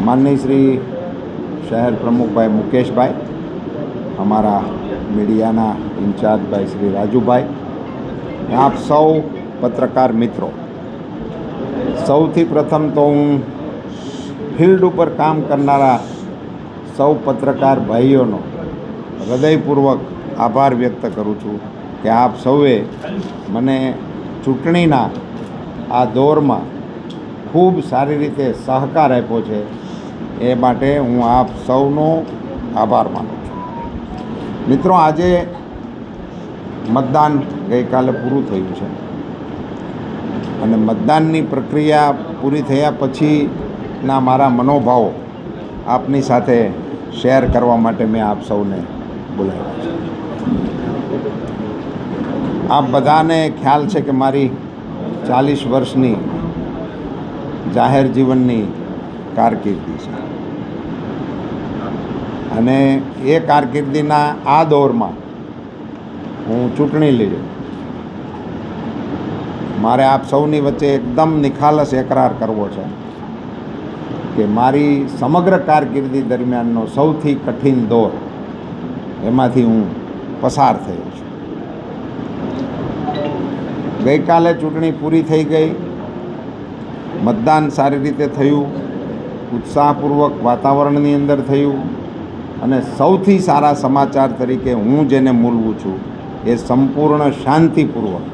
માનની શ્રી શહેર પ્રમુખભાઈ મુકેશભાઈ અમારા મીડિયાના ઇન્ચાર્જભાઈ શ્રી રાજુભાઈ આપ સૌ પત્રકાર મિત્રો સૌથી પ્રથમ તો હું ફિલ્ડ ઉપર કામ કરનારા સૌ પત્રકાર ભાઈઓનો હૃદયપૂર્વક આભાર વ્યક્ત કરું છું કે આપ સૌએ મને ચૂંટણીના આ દોરમાં ખૂબ સારી રીતે સહકાર આપ્યો છે. એ માટે હું આપ સૌનો આભાર માનું છું. મિત્રો, આજે મતદાન ગઈકાલે પૂરું થયું છે. અને મતદાનની પ્રક્રિયા પૂરી થયા પછીના મારા મનોભાવો આપની સાથે શેર કરવા માટે મેં આપ સૌને બોલાવ્યા છે. આપ બધાને ખ્યાલ છે કે મારી ચાલીસ વર્ષની જાહેર જીવનની કારકિર્દી છે. અને એ કારકિર્દીના આ દોરમાં હું ચૂંટણી લીધો મારે આપ સૌની વચ્ચે એકદમ નિખાલસ એકરાર કરવો છે કે મારી સમગ્ર કારકિર્દી દરમિયાનનો સૌથી કઠિન દોર એમાંથી હું પસાર થયો ગઈકાલે ચૂંટણી પૂરી થઈ ગઈ. મતદાન સારી રીતે થયું. ઉત્સાહપૂર્વક વાતાવરણની અંદર થયું. અને સૌથી સારા સમાચાર તરીકે હું જેને મૂલવું છું, એ સંપૂર્ણ શાંતિપૂર્વક.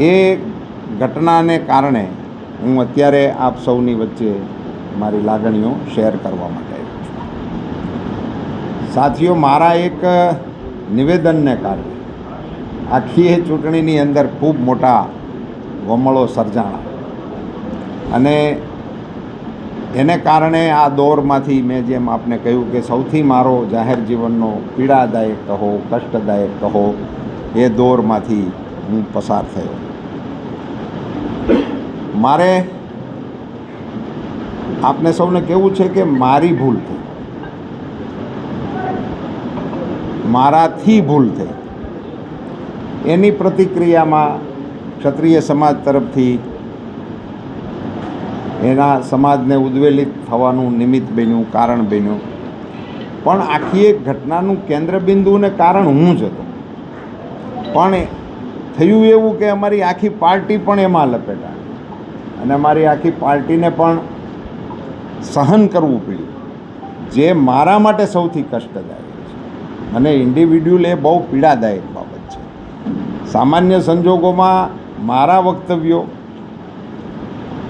એ ઘટનાને કારણે હું અત્યારે આપ સૌની વચ્ચે મારી લાગણીઓ શેર કરવા માટે આવ્યો છું. સાથીઓ, મારા એક નિવેદનને કારણે આખી એ ચૂંટણીની અંદર ખૂબ મોટા વમળો સર્જાણા. અને એને કારણે આ દોરમાંથી મેં જેમ આપને કહ્યું કે સૌથી મારો જાહેર જીવનનો પીડાદાયક કહો, કષ્ટદાયક કહો, એ દોરમાંથી હું પસાર થયો. મારે આપને સૌને કહેવું છે કે મારી ભૂલ થઈ. મારાથી ભૂલ થઈ. એની પ્રતિક્રિયામાં ક્ષત્રિય સમાજ તરફથી એના સમાજને ઉદ્વેલિત થવાનું નિમિત્ત બન્યું, કારણ બન્યું. પણ આખી એક ઘટનાનું કેન્દ્રબિંદુ અને કારણ હું જ હતો. પણ થયું એવું કે અમારી આખી પાર્ટી પણ એમાં લપેટા. અને અમારી આખી પાર્ટીને પણ સહન કરવું પડ્યું, જે મારા માટે સૌથી કષ્ટદાયક છે. અને ઇન્ડિવિડ્યુઅલ એ બહુ પીડાદાયક બાબત સામાન્ય સંજોગોમાં મારા વક્તવ્યો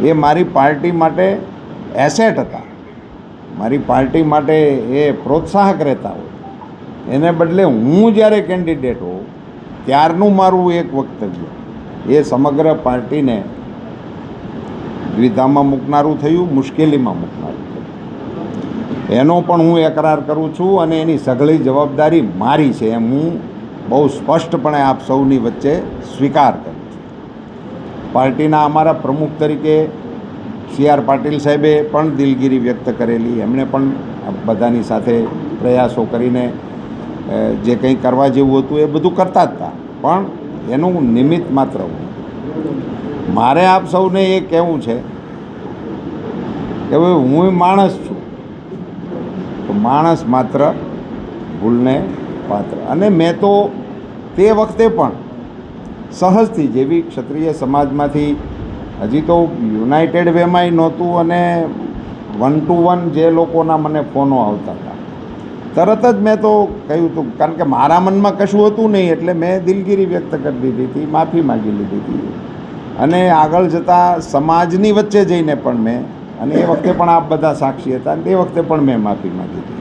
એ મારી પાર્ટી માટે એસેટ હતા. મારી પાર્ટી માટે એ પ્રોત્સાહક રહેતા હોય. એને બદલે હું જ્યારે કેન્ડિડેટ હોઉં, ત્યારનું મારું એક વક્તવ્ય. એ સમગ્ર પાર્ટીને દ્વિધામાં મૂકનારું થયું, મુશ્કેલીમાં મૂકનારું થયું. એનો પણ હું એકરાર કરું છું અને એની સઘળી જવાબદારી મારી છે એમ હું બહુ સ્પષ્ટપણે આપ સૌની વચ્ચે સ્વીકાર કરું છું. પાર્ટીના અમારા પ્રમુખ તરીકે સી આર પાટીલ સાહેબે પણ દિલગીરી વ્યક્ત કરેલી. એમણે પણ બધાની સાથે પ્રયાસો કરીને જે કંઈ કરવા જેવું હતું એ બધું કરતા જ હતા. પણ એનું નિમિત્ત માત્ર મારે આપ સૌને એ કહેવું છે કે હવે હું માણસ છું. તો માણસ માત્ર ભૂલને પાત્ર. અને મેં તો તે વખતે પણ સહજથી જેવી ક્ષત્રિય સમાજમાંથી હજી તો યુનાઇટેડ વેમાંય નહોતું અને વન ટુ વન જે લોકોના મને ફોનો આવતા હતા. તરત જ મેં તો કહ્યું હતું કારણ કે મારા મનમાં કશું હતું નહીં એટલે મેં દિલગીરી વ્યક્ત કરી દીધી હતી, માફી માગી લીધી હતી. અને આગળ જતાં સમાજની વચ્ચે જઈને પણ મેં, અને એ વખતે પણ આપ બધા સાક્ષી હતા, અને તે વખતે પણ મેં માફી માગી હતી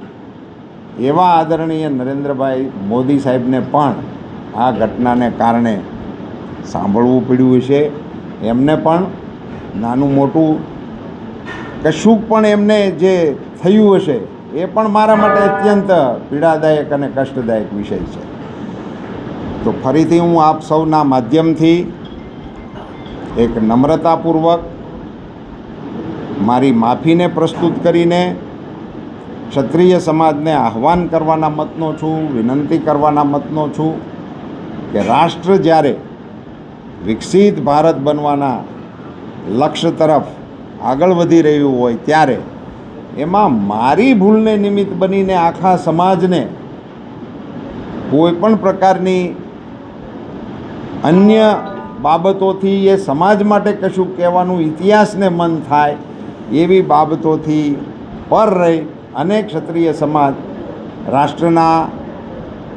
એવા આદરણીય નરેન્દ્રભાઈ મોદી સાહેબને પણ આ ઘટનાને કારણે સાંભળવું પડ્યું છે એમને પણ નાનું મોટું કશુંક પણ એમને જે થયું હશે, એ પણ મારા માટે અત્યંત પીડાદાયક અને કષ્ટદાયક વિષય છે. તો ફરીથી હું આપ સૌના માધ્યમથી એક નમ્રતાપૂર્વક મારી માફીને પ્રસ્તુત કરીને ક્ષત્રિય સમાજને આહ્વાન કરવાના મતનો છું, વિનંતી કરવાના મતનો છું કે રાષ્ટ્ર જ્યારે વિકસિત ભારત બનવાના લક્ષ્ય તરફ આગળ વધી રહ્યું હોય ત્યારે એમાં મારી ભૂલને નિમિત્ત બનીને આખા સમાજને કોઈ પણ પ્રકારની અન્ય બાબતોથી એ સમાજ માટે કશું કહેવાનું ઇતિહાસને મન થાય એવી બાબતોથી પર રહી અને ક્ષત્રિય સમાજ રાષ્ટ્રના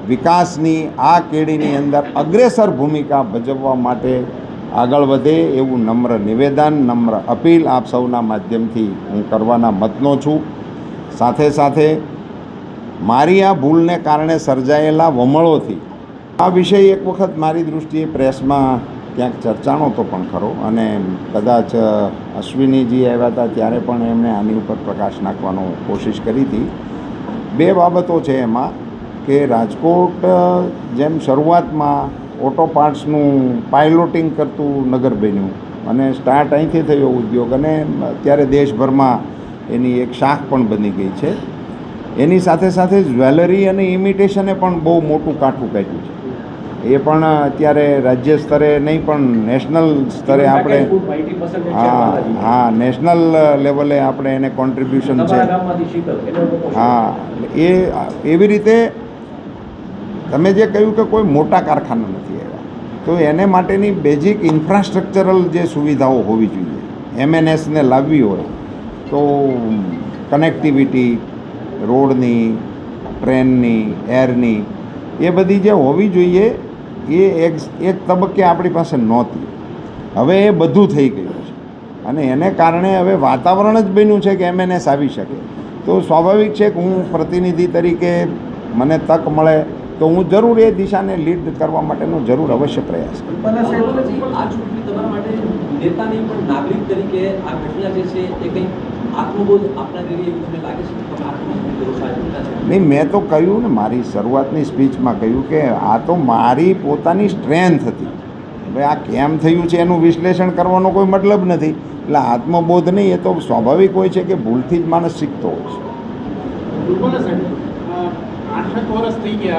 વિકાસની, આ કેડીની અંદર અગ્રેસર ભૂમિકા ભજવવા માટે આગળ વધે એવું નમ્ર નિવેદન, નમ્ર અપીલ આપ સૌના માધ્યમથી હું કરવાના મતનો છું. સાથે સાથે મારી આ ભૂલને કારણે સર્જાયેલા વમળોથી આ વિષય એક વખત મારી દૃષ્ટિએ પ્રેસમાં ક્યાંક ચર્ચાનો તો પણ ખરો. અને કદાચ અશ્વિનીજી આવ્યા હતા ત્યારે પણ એમણે આની ઉપર પ્રકાશ નાખવાનો કોશિશ કરી હતી. બે બાબતો છે એમાં કે રાજકોટ જેમ શરૂઆતમાં ઓટો પાર્ટ્સનું પાયલોટિંગ કરતું નગર બન્યું અને સ્ટાર્ટ અહીંથી થયો ઉદ્યોગ અને અત્યારે દેશભરમાં એની એક શાખ પણ બની ગઈ છે. એની સાથે સાથે જ્વેલરી અને ઇમિટેશને પણ બહુ મોટું કાઠું કાઢ્યું છે. એ પણ અત્યારે રાજ્ય સ્તરે નહીં પણ નેશનલ સ્તરે આપણે હા હા નેશનલ લેવલે આપણે એને કોન્ટ્રીબ્યુશન છે. હા એ એવી રીતે તમે જે કહ્યું કે કોઈ મોટા કારખાના નથી આવ્યા તો એને માટેની બેઝિક ઇન્ફ્રાસ્ટ્રક્ચરલ જે સુવિધાઓ હોવી જોઈએ. એમએનએસને લાવવી હોય તો કનેક્ટિવિટી રોડની ટ્રેનની એરની એ બધી જે હોવી જોઈએ એ એક એક તબક્કે આપણી પાસે નહોતી. હવે એ બધું થઈ ગયું છે. અને એને કારણે હવે વાતાવરણ જ બન્યું છે કે એમએનએસ આવી શકે. તો સ્વાભાવિક છે કે હું પ્રતિનિધિ તરીકે મને તક મળે તો હું જરૂર એ દિશાને લીડ કરવા માટેનો જરૂર અવશ્ય પ્રયાસ કરો. નહીં મેં તો કહ્યું ને મારી શરૂઆતની સ્પીચમાં કહ્યું કે આ તો મારી પોતાની સ્ટ્રેન્થ હતી. હવે આ કેમ થયું છે એનું વિશ્લેષણ કરવાનો કોઈ મતલબ નથી. એટલે આત્મબોધ નહીં એ તો સ્વાભાવિક હોય છે કે ભૂલથી જ માણસ શીખતો હોય છે. બોલો સાહેબ. અ, આઠેક વર્ષ થઈ ગયા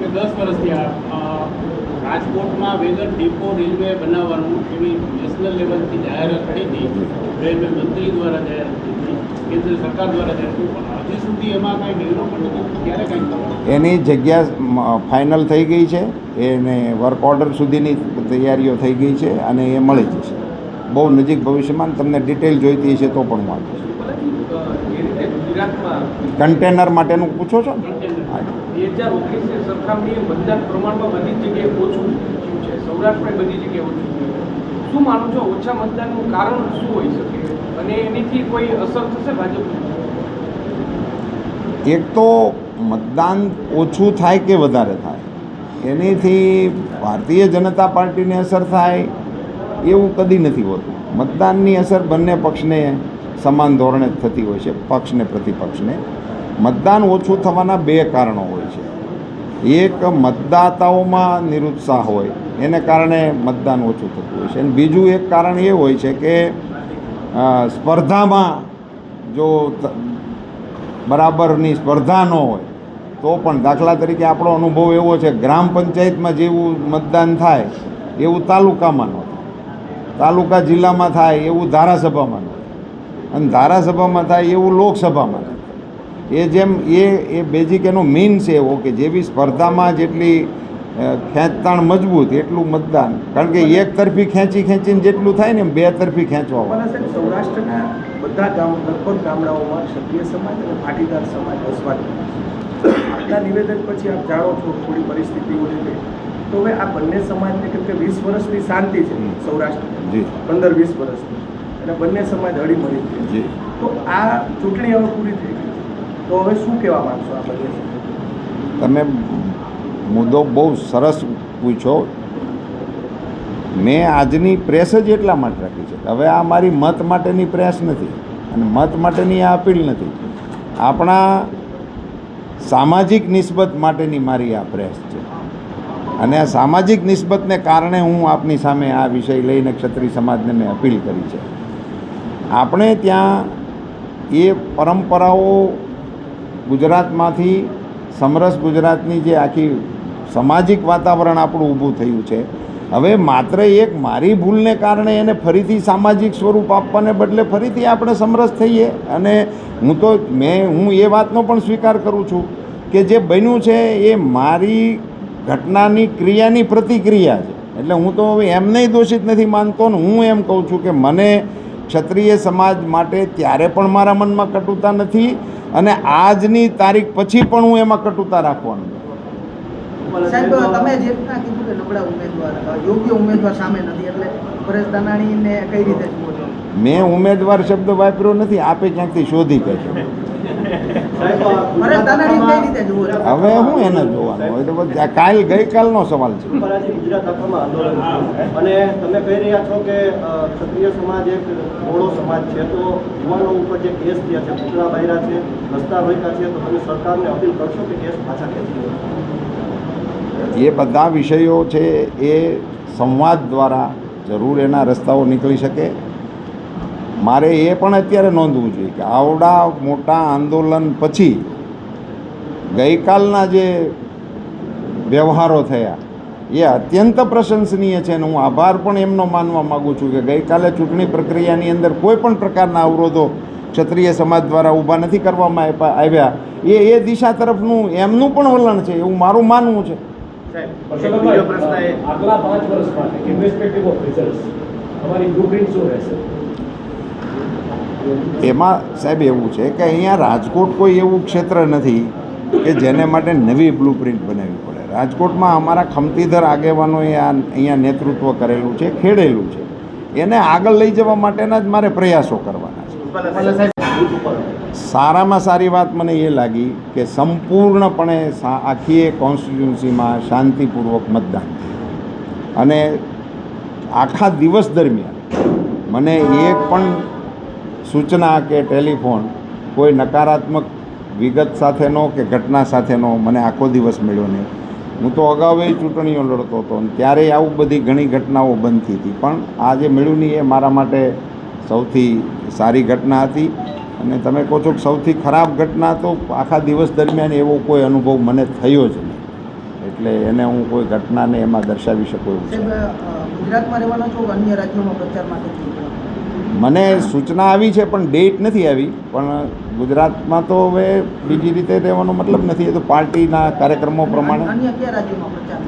કે દસ વર્ષ થયા. રાજકોટમાં વેગર ડેપો રેલવે બનાવવાનું એવી નેશનલ લેવલથી જાહેરાત કરી હતી. રેલવે મંત્રી દ્વારા જાહેરાત સરકાર દ્વારા એની જગ્યા ફાઇનલ થઈ ગઈ છે. એને વર્ક ઓર્ડર સુધીની તૈયારીઓ થઈ ગઈ છે અને એ મળી જશે. બહુ નજીક ભવિષ્યમાં તમને ડિટેલ જોઈતી હશે તો પણ હું આપીશ કન્ટેનર માટેનું પૂછો છો બે હજાર ઓગણીસની સરખામણીએ મતદાન પ્રમાણમાં બધી જગ્યાએ ઓછું છે. સૌરાષ્ટ્રમાં બધી જગ્યાએ ઓછું થયું શું માનું છો? ઓછા મતદાનનું કારણ શું હોઈ શકે? અને એનીથી કોઈ અસર થશે ભાજપ એક તો મતદાન ઓછું થાય કે વધારે થાય? એનીથી ભારતીય જનતા પાર્ટીને અસર થાય? એવું કદી નથી હોતું. મતદાનની અસર બંને પક્ષને સમાન ધોરણે થતી હોય છે પક્ષને પ્રતિપક્ષને. મતદાન ઓછું થવાના બે કારણો હોય છે. એક મતદાતાઓમાં નિરુત્સાહ હોય, એને કારણે મતદાન ઓછું થતું હોય છે. અને બીજું એક કારણ એ હોય છે કે સ્પર્ધામાં જો બરાબરની સ્પર્ધા ન હોય, તો પણ દાખલા તરીકે આપણો અનુભવ એવો છે, ગ્રામ પંચાયતમાં જેવું મતદાન થાય, એવું તાલુકામાં ન થાય. તાલુકા જિલ્લામાં થાય એવું ધારાસભામાં ન થાય. અને ધારાસભામાં થાય એવું લોકસભામાં થાય. એ જેમ એ એ બેઝિક એનો મીન છે એવો કે જેવી સ્પર્ધામાં જેટલી ખેંચતાણ મજબૂત એટલું મતદાન. કારણ કે એક તરફી ખેંચી ખેંચીને જેટલું થાય ને એમ બે તરફી ખેંચવા સૌરાષ્ટ્રના બધા ગામ લગભગ ગામડાઓમાં ક્ષત્રિય સમાજ અને પાટીદાર સમાજ વસવાટ કરે નિવેદન પછી આપ જાણો છો થોડી પરિસ્થિતિઓ લીધે તો. હવે આ બંને સમાજને કેમ કે વીસ વર્ષની શાંતિ છે સૌરાષ્ટ્રમાં. જી. પંદર વીસ વર્ષની. અને બંને સમાજ હળીમળી છે. જી. તો આ ચૂંટણી હવે પૂરી થઈ છે. તો હવે શું કહેવા માંગશો તમે મુદ્દો બહુ સરસ પૂછો. મેં આજની પ્રેસ જ એટલા માટે રાખી છે. હવે આ મારી મત માટેની પ્રેસ નથી અને મત માટેની આ અપીલ નથી. આપણા સામાજિક નિસ્બત માટેની મારી આ પ્રેસ છે. અને આ સામાજિક નિસ્બતને કારણે હું આપની સામે આ વિષય લઈને ક્ષત્રિય સમાજને મેં અપીલ કરી છે. આપણે ત્યાં એ પરંપરાઓ ગુજરાતમાંથી, સમરસ ગુજરાતની જે આખી સામાજિક વાતાવરણ આપણું ઊભું થયું છે, હવે માત્ર એક મારી ભૂલને કારણે એને ફરીથી સામાજિક સ્વરૂપ આપવાને બદલે ફરીથી આપણે સમરસ થઈએ. અને હું તો, મેં, હું એ વાતનો પણ સ્વીકાર કરું છું કે જે બન્યું છે એ મારી ઘટનાની ક્રિયાની પ્રતિક્રિયા છે. એટલે હું તો હવે એમને દોષિત નથી માનતો ને હું એમ કહું છું કે મને ક્ષત્રિય સમાજ માટે ત્યારે પણ મારા મનમાં કટુતા નથી અને આજની તારીખ પછી પણ હું એમાં કટુતા રાખવાનો. સાહેબ તમે જે રીતના કીધું કે નબળા ઉમેદવાર યોગ્ય ઉમેદવાર સામે નથી એટલે પરેશ દાનાણીને કઈ રીતે જુઓ છો? મેં ઉમેદવાર શબ્દ વાપર્યો નથી આપે ક્યાંકથી શોધી કહેશો હવે હું એને જોવાનું હોય તો કાલ ગઈકાલનો સવાલ છે. આજે ગુજરાત આખામાં આંદોલન અને તમે કહી રહ્યા છો કે ક્ષત્રિય સમાજ એક મોડો સમાજ છે. તો યુવાનો ઉપર જે કેસ થયા છે પુતળા બાયરા છે રસ્તા રોક્યા છે તો તમે સરકારને અપીલ કરશો કે કેસ પાછા ખેંચી એ બધા વિષયો છે એ સંવાદ દ્વારા જરૂર એના રસ્તાઓ નીકળી શકે. મારે એ પણ અત્યારે નોંધવું જોઈએ કે આવડા મોટા આંદોલન પછી ગઈકાલના જે વ્યવહારો થયા, એ અત્યંત પ્રશંસનીય છે અને હું આભાર પણ એમનો માનવા માગું છું કે ગઈકાલે ચૂંટણી પ્રક્રિયાની અંદર કોઈ પણ પ્રકારના અવરોધો ક્ષત્રિય સમાજ દ્વારા ઊભા નથી કરવામાં આવ્યા. એ એ દિશા તરફનું એમનું પણ વલણ છે, એવું મારું માનવું છે. સાહેબ. બીજો પ્રશ્ન એ આગલા પાંચ વર્ષ માટે ઇન્વેસ્ટિગેટિવ ઓફ રિઝલ્ટ્સ અમારી બ્લુપ્રિન્ટ શું રહેશે? એમાં સાહેબ એવું છે કે અહીંયા રાજકોટ કોઈ એવું ક્ષેત્ર નથી કે જેને માટે નવી બ્લુપ્રિન્ટ બનાવવી પડે. રાજકોટમાં અમારા ખમતીધર આગેવાનોએ આ અહીંયા નેતૃત્વ કરેલું છે ખેડેલું છે. એને આગળ લઈ જવા માટેના જ મારે પ્રયાસો કરવાના છે. સારામાં સારી વાત મને એ લાગી કે સંપૂર્ણપણે આખી એ કોન્સ્ટિટ્યુન્સીમાં શાંતિપૂર્વક મતદાન અને આખા દિવસ દરમિયાન મને એક પણ સૂચના કે ટેલિફોન કોઈ નકારાત્મક વિગત સાથેનો કે ઘટના સાથેનો મને આખો દિવસ મળ્યો નહીં. હું તો અગાઉ એ ચૂંટણીઓ લડતો હતો અને ત્યારે આવું બધી ઘણી ઘટનાઓ બનતી હતી. પણ આ જે મળ્યું નહીં એ મારા માટે સૌથી સારી ઘટના હતી. અને તમે કહો છો કે સૌથી ખરાબ ઘટના તો આખા દિવસ દરમિયાન એવો કોઈ અનુભવ મને થયો જ નહીં. એટલે એને હું કોઈ ઘટનાને એમાં દર્શાવી શકું એવું છે? મને સૂચના આવી છે પણ ડેટ નથી આવી. પણ ગુજરાતમાં તો હવે બીજી રીતે રહેવાનો મતલબ નથી. એ તો પાર્ટીના કાર્યક્રમો પ્રમાણે.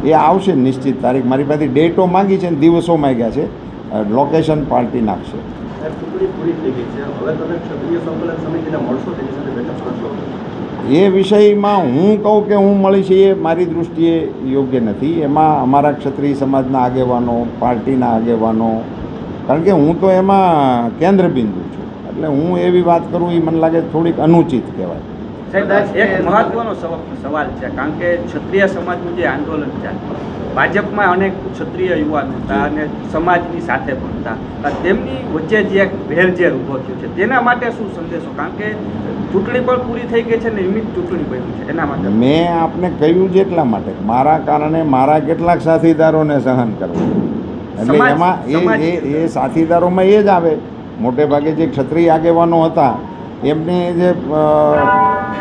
એ આવશે નિશ્ચિત તારીખ. મારી પાસે ડેટો માંગી છે ને દિવસો માંગ્યા છે. લોકેશન પાર્ટી નાખશે. સાહેબ પૂરી થઈ ગઈ છે. હવે તમે ક્ષત્રિય સંકલન સમિતિને મળશો તેની સાથે બેઠક કરશો. એ વિષયમાં હું કહું કે હું મળીશ એ મારી દૃષ્ટિએ યોગ્ય નથી. એમાં અમારા ક્ષત્રિય સમાજના આગેવાનો પાર્ટીના આગેવાનો કારણ કે હું તો એમાં કેન્દ્ર બિંદુ છું. એટલે હું એવી વાત કરું એ મને લાગે થોડીક અનુચિત કહેવાય. એક મહત્વનો સવ- સવાલ છે કારણ કે ક્ષત્રિય સમાજનું જે આંદોલન છે ભાજપમાં અનેક ક્ષત્રિય યુવાન હતા અને સમાજની સાથે પણ હતા. તેમની વચ્ચે જે એક વેરઝેર ઊભો થયો છે તેના માટે શું સંદેશો? કારણ કે ચૂંટણી પણ પૂરી થઈ ગઈ છે ને નિમિત્ત ચૂંટણી બની છે. એના માટે? મેં આપને કહ્યું જ એટલા માટે? મારા કારણે મારા કેટલાક સાથીદારોને સહન કરવું. એટલે એમાં એ એ એ સાથીદારોમાં એ જ આવે. મોટે ભાગે જે ક્ષત્રિય આગેવાનો હતા એમને જે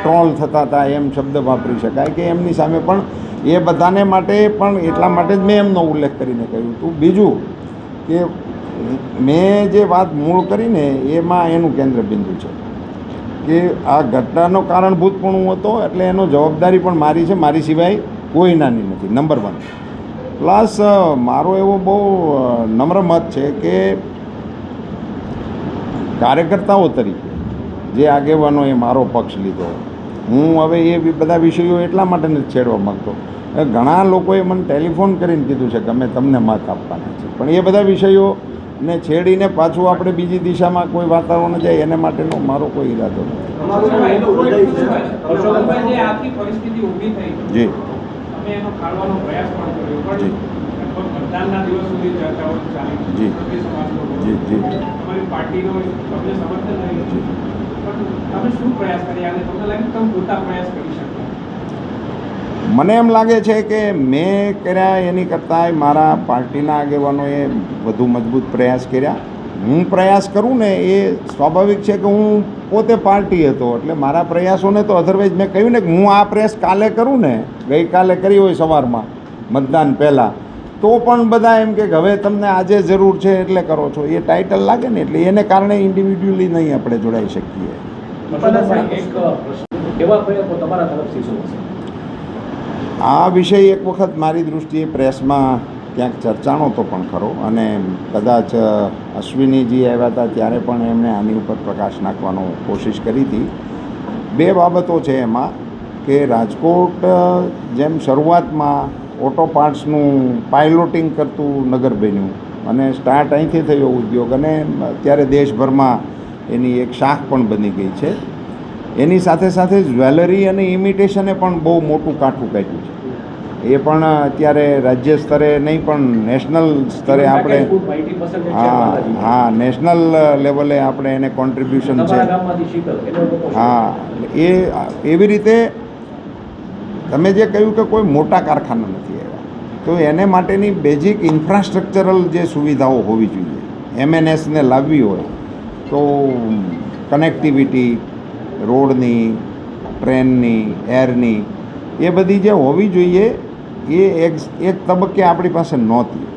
ટ્રોલ થતા હતા એમ શબ્દ વાપરી શકાય કે એમની સામે પણ એ બધાને માટે પણ એટલા માટે જ મેં એમનો ઉલ્લેખ કરીને કહ્યું હતું. બીજું કે મેં જે વાત મૂળ કરીને એમાં એનું કેન્દ્ર બિંદુ છે કે આ ઘટનાનો કારણભૂતપણું હતો એટલે એનો જવાબદારી પણ મારી છે. મારી સિવાય કોઈ નાની નથી. Number one. પ્લસ મારો એવો બહુ નમ્ર મત છે કે કાર્યકર્તાઓ તરીકે જે આગેવાનોએ મારો પક્ષ લીધો હું હવે એ બધા વિષયો એટલા માટે નથી છેડવા માગતો. ઘણા લોકોએ મને ટેલિફોન કરીને કીધું છે કે અમે તમને મત આપવાના છે પણ એ બધા વિષયોને છેડીને પાછું આપણે બીજી દિશામાં કોઈ વાતાવરણ જાય એને માટેનો મારો કોઈ ઈરાદો નથી. જી જે આખી પરિસ્થિતિ ઊભી થઈ જી. અમે એનો ખાળવાનો પ્રયાસ પણ કર્યો. જી. પણ લગભગ મતદાનના દિવસ સુધી ચર્ચાઓ ચાલી. જી. સભ્ય સમાજનો હોવો. જી, મને એમ લાગે છે કે મેં કર્યા એની કરતાંય મારા પાર્ટીના આગેવાનોએ વધુ મજબૂત પ્રયાસ કર્યા. હું પ્રયાસ કરું ને એ સ્વાભાવિક છે કે હું પોતે પાર્ટી હતો, એટલે મારા પ્રયાસોને તો અધરવાઇઝ મેં કહ્યું ને કે હું આ પ્રયાસ કાલે કરું ને, ગઈકાલે કરી હોય સવારમાં મતદાન પહેલાં. તો પણ બધા એમ કે હવે તમને આજે જરૂર છે એટલે કરો છો. એ ટાઇટલ લાગે ને એટલે એને કારણે ઇન્ડિવિડ્યુઅલી નહીં આપણે જોડાઈ શકીએ. આ વિષય એક વખત મારી દૃષ્ટિએ પ્રેસમાં ક્યાંક ચર્ચાનો તો પણ ખરો અને કદાચ અશ્વિનીજી આવ્યા હતા ત્યારે પણ એમણે આની ઉપર પ્રકાશ નાખવાનો કોશિશ કરી હતી. બે બાબતો છે એમાં કે રાજકોટ જેમ શરૂઆતમાં ઓટો પાર્ટ્સનું પાયલોટિંગ કરતું નગર બન્યું. અને સ્ટાર્ટ અહીંથી થયો ઉદ્યોગ અને અત્યારે દેશભરમાં એની એક શાખ પણ બની ગઈ છે. એની સાથે સાથે જ્વેલરી અને ઇમિટેશને પણ બહુ મોટું કાઠું કાઢ્યું છે. એ પણ અત્યારે રાજ્ય સ્તરે નહીં પણ નેશનલ સ્તરે આપણે હા હા નેશનલ લેવલે આપણે એને કોન્ટ્રીબ્યુશન છે? હા એ એવી રીતે તમે જે કહ્યું કે કોઈ મોટા કારખાના નથી આવ્યા, તો એને માટેની બેઝિક ઇન્ફ્રાસ્ટ્રક્ચરલ જે સુવિધાઓ હોવી જોઈએ. એમએનએસને લાવવી હોય તો કનેક્ટિવિટી રોડની, ટ્રેનની એરની એ બધી જે હોવી જોઈએ, એ એક એક તબક્કે આપણી પાસે નહોતી.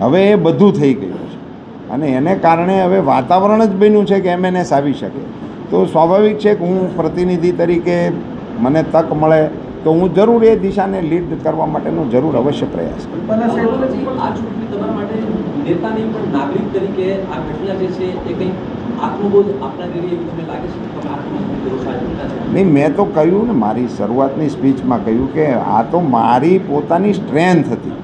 હવે એ બધું થઈ ગયું છે. અને એને કારણે હવે વાતાવરણ જ બન્યું છે કે એમએનએસ આવી શકે. તો સ્વાભાવિક છે કે હું પ્રતિનિધિ તરીકે મને તક મળે તો હું જરૂર એ દિશાને લીડ કરવા માટેનો જરૂર અવશ્ય પ્રયાસ નહીં મેં તો કહ્યું ને મારી શરૂઆતની સ્પીચમાં કહ્યું કે આ તો મારી પોતાની સ્ટ્રેન્થ હતી.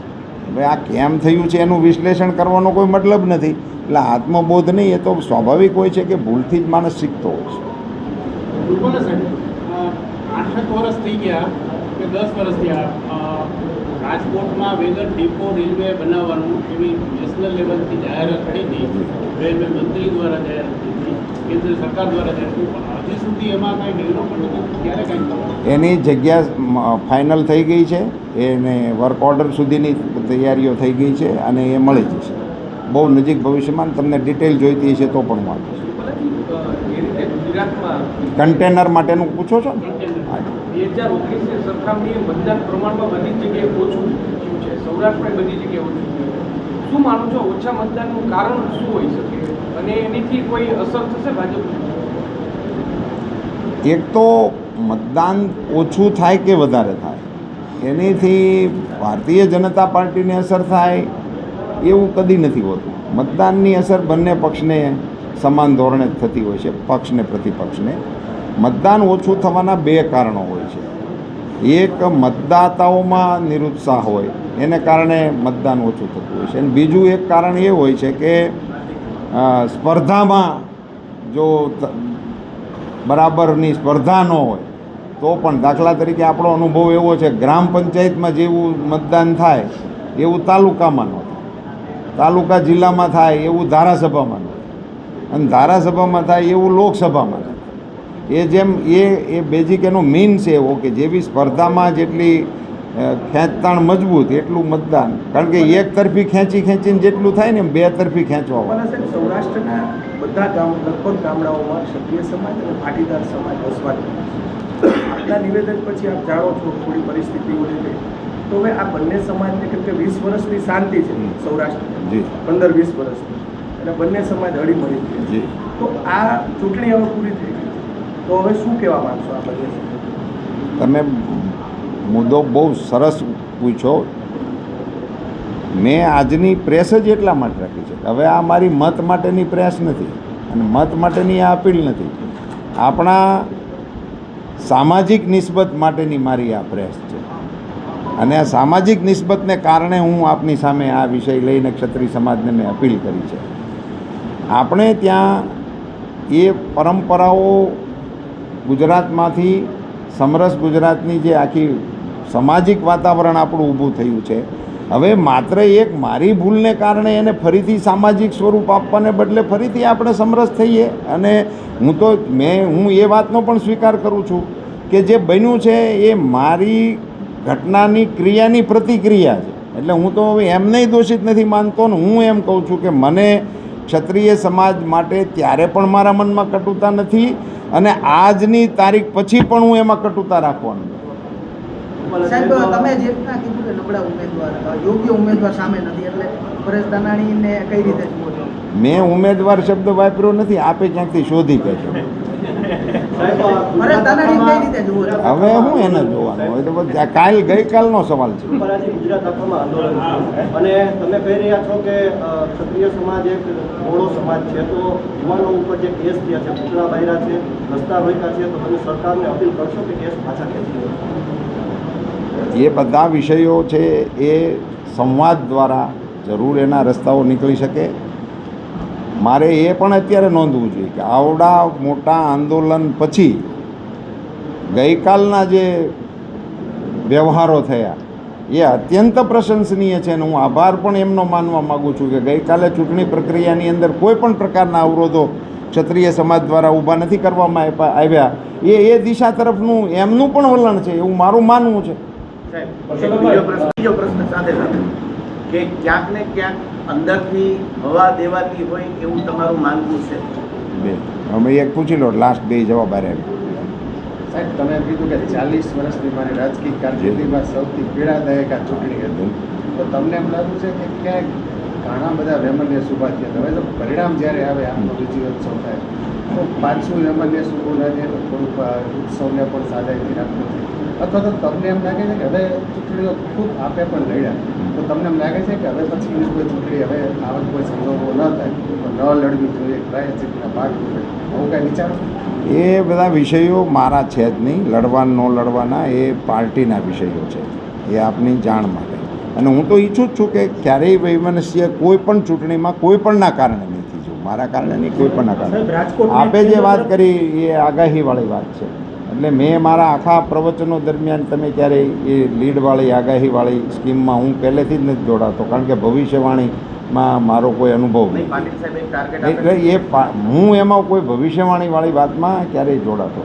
હવે આ કેમ થયું છે એનું વિશ્લેષણ કરવાનો કોઈ મતલબ નથી. એટલે આત્મબોધ નહીં એ તો સ્વાભાવિક હોય છે કે ભૂલથી જ માણસ શીખતો હોય છે. વર્ષ થઈ ગયા. કે દસ વર્ષથી રાજકોટમાં વેગર ડિપો રેલવે બનાવવાનું એવી નેશનલ લેવલથી જાહેરાત થઈ હતી. રેલવે મંત્રી દ્વારા જાહેરાત થઈ હતી કેન્દ્ર સરકાર દ્વારા જાહેરાત પણ હજી સુધી એમાં કાંઈ નિર્ણય નથી. ક્યારે કાંઈ એની જગ્યા ફાઇનલ થઈ ગઈ છે. એને વર્ક ઓર્ડર સુધીની તૈયારીઓ થઈ ગઈ છે અને એ મળી જશે. બહુ નજીક ભવિષ્યમાં તમને ડિટેલ જોઈતી હશે તો પણ હું આપીશ કન્ટેનર માટેનું પૂછો છો ને. હજાર ઓગણીસની સરખામણીએ મતદાન પ્રમાણમાં બધી જગ્યાએ ઓછું થયું છે. સૌરાષ્ટ્રમાં બધી જગ્યાએ ઓછું થયું શું માનો છો? ઓછા મતદાનનું કારણ શું હોઈ શકે? અને એનીથી કોઈ અસર થશે ભાજપ એક તો મતદાન ઓછું થાય કે વધારે થાય? એનીથી ભારતીય જનતા પાર્ટીને અસર થાય? એવું કદી નથી હોતું. મતદાનની અસર બંને પક્ષને સમાન ધોરણે જ થતી હોય છે પક્ષને પ્રતિપક્ષને મતદાન ઓછું થવાના બે કારણો હોય છે. એક, મતદાતાઓમાં નિરુત્સાહ હોય, એને કારણે મતદાન ઓછું થતું હોય છે. અને બીજું એક કારણ એ હોય છે કે સ્પર્ધામાં જો બરાબરની સ્પર્ધા ન હોય, તો પણ દાખલા તરીકે આપણો અનુભવ એવો છે, ગ્રામ પંચાયતમાં જેવું મતદાન થાય, એવું તાલુકામાં ન થાય. તાલુકા જિલ્લામાં થાય એવું ધારાસભામાં ન થાય. અને ધારાસભામાં થાય એવું લોકસભામાં થાય. એ જેમ એ એ બેઝિક એનો મીન છે એવો કે જેવી સ્પર્ધામાં જેટલી ખેંચતાણ મજબૂત એટલું મતદાન. કારણ કે એક તરફી ખેંચી ખેંચીને જેટલું થાય ને બે તરફી ખેંચવા સાહેબ સૌરાષ્ટ્રના બધા ગામ લગભગ ગામડાઓમાં ક્ષત્રિય સમાજ અને પાટીદાર સમાજ વસવાટ આજના નિવેદન પછી આપ જાણો છો થોડી પરિસ્થિતિઓ લીધે તો હવે આ બંને સમાજને કેમ કે વીસ વર્ષની શાંતિ છે સૌરાષ્ટ્ર પંદર વીસ વર્ષની. અને બંને સમાજ હળી મળી છે જી. તો આ ચૂંટણી હવે પૂરી થઈ ગઈ. તો હવે શું કહેવા માંગશો તમે મુદ્દો બહુ સરસ પૂછ્યો મેં આજની પ્રેસ જ એટલા માટે રાખી છે હવે આ મારી મત માટેની પ્રેસ નથી અને મત માટેની આ અપીલ નથી. આપણા સામાજિક નિસ્બત માટેની મારી આ પ્રેસ છે. અને આ સામાજિક નિસ્બતને કારણે હું આપની સામે આ વિષય લઈને ક્ષત્રિય સમાજને મેં અપીલ કરી છે. આપણે ત્યાં એ પરંપરાઓ ગુજરાતમાંથી, સમરસ ગુજરાતની જે આખી સામાજિક વાતાવરણ આપણું ઊભું થયું છે. હવે માત્ર એક મારી ભૂલને કારણે એને ફરીથી સામાજિક સ્વરૂપ આપવાને બદલે ફરીથી આપણે સમરસ થઈએ. અને હું તો, મેં, હું એ વાતનો પણ સ્વીકાર કરું છું કે જે બન્યું છે એ મારી ઘટનાની ક્રિયાની પ્રતિક્રિયા છે. એટલે હું તો હવે એમને દોષિત નથી માનતો ને હું એમ કહું છું કે મને ક્ષત્રિય સમાજ માટે ત્યારે પણ મારા મનમાં કટુતા નથી. અને આજની તારીખ પછી પણ હું એમાં કટુતા રાખવાનું સાહેબ તમે જે રીતના કીધું કે નબળા ઉમેદવાર યોગ્ય ઉમેદવાર સામે નથી એટલે પરેશ દાનાણીને કઈ રીતે મેં ઉમેદવાર શબ્દ વાપર્યો નથી આપે ક્યાંકથી શોધી કહેજો હવે હું એને જોવાનું હોય તો બધા કાલ ગઈકાલનો સવાલ છે. અને તમે કહી રહ્યા છો કે ક્ષત્રિય સમાજ એક મોડો સમાજ છે. તો યુવાનો ઉપર જે કેસ થયા છે પૂતળા બાયરા છે રસ્તા રોક્યા છે તો તમે સરકારને અપીલ કરશો કે કેસ પાછા ખેંચી એ બધા વિષયો છે એ સંવાદ દ્વારા જરૂર એના રસ્તાઓ નીકળી શકે. મારે એ પણ અત્યારે નોંધવું જોઈએ કે આવડા, મોટા આંદોલન પછી ગઈકાલના જે વ્યવહારો થયા, એ અત્યંત પ્રશંસનીય છે અને હું આભાર પણ એમનો માનવા માગું છું કે ગઈકાલે ચૂંટણી પ્રક્રિયાની અંદર કોઈ પણ પ્રકારના અવરોધો ક્ષત્રિય સમાજ દ્વારા ઊભા નથી કરવામાં આવ્યા. એ એ દિશા તરફનું, એમનું પણ વલણ છે, એવું મારું માનવું છે. કે ક્યાંક ને ક્યાંક અંદરથી હવા દેવાતી હોય એવું તમારું માનવું છે? બે. અમે એક પૂછી લો લાસ્ટ બે જવાબ આરે. સાહેબ તમે કીધું કે ચાલીસ વર્ષની મારી રાજકીય કારકિર્દીમાં સૌથી પીડાદાયક આ ચૂંટણી હતી. તો તમને એમ લાગ્યું છે કે ક્યાંક ઘણા બધા વેમન્ય શુભા થયા હવે તો પરિણામ જ્યારે આવે આપનો વિજયોત્સવ થાય. તો પાછું વેમન્ય શુભું ના જાય તો થોડુંક ઉત્સવને પણ સાદાઈથી રાખવું છે. અથવા તો તમને એમ લાગે છે કે હવે ચૂંટણીઓ ખૂબ આપે પણ લડ્યા. તો તમને એમ લાગે છે કે હવે પછીની કોઈ ચૂંટણી હવે આવા કોઈ સંજોગો ન થાય ન લડવી જોઈએ પ્રાયશ્ચિતના ભાગ આવું કાંઈ વિચારો? એ બધા વિષયો મારા છે જ નહીં. લડવા ન લડવાના એ પાર્ટીના વિષયો છે. એ આપની જાણ માટે. અને હું તો ઈચ્છું જ છું કે ક્યારેય વૈમનસ્ય કોઈ પણ ચૂંટણીમાં કોઈ પણના કારણે નહીં થઈ જવું. મારા કારણે નહીં કોઈ પણના કારણે. આપે જે વાત કરી એ આગાહીવાળી વાત છે. એટલે મેં મારા આખા પ્રવચનો દરમિયાન તમે ક્યારેય એ લીડવાળી આગાહીવાળી સ્કીમમાં હું પહેલેથી જ નથી જોડાતો કારણ કે ભવિષ્યવાણીમાં મારો કોઈ અનુભવ નહીં નથી. પાટીલ સાહેબ એક ટાર્ગેટ એટલે એ હું એમાં કોઈ ભવિષ્યવાણીવાળી વાતમાં ક્યારેય જોડાતો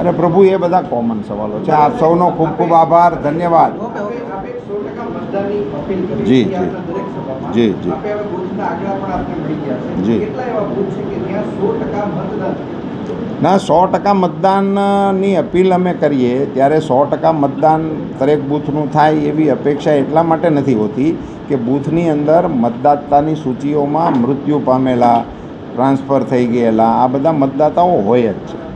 અરે પ્રભુ એ બધા કોમન સવાલો છે. આપ સૌનો ખૂબ ખૂબ આભાર. ધન્યવાદ ઓકે ઓકે આપે સો ટકા મતદાનની અપીલ કરી જી, જી. જી, જી. જી. ના સો ટકા મતદાનની અપીલ અમે કરીએ ત્યારે સો ટકા મતદાન દરેક બૂથનું થાય એવી અપેક્ષા એટલા માટે નથી હોતી કે બૂથની અંદર મતદાતાની સૂચિઓમાં મૃત્યુ પામેલા ટ્રાન્સફર થઈ ગયેલા આ બધા મતદાતાઓ હોય જ છે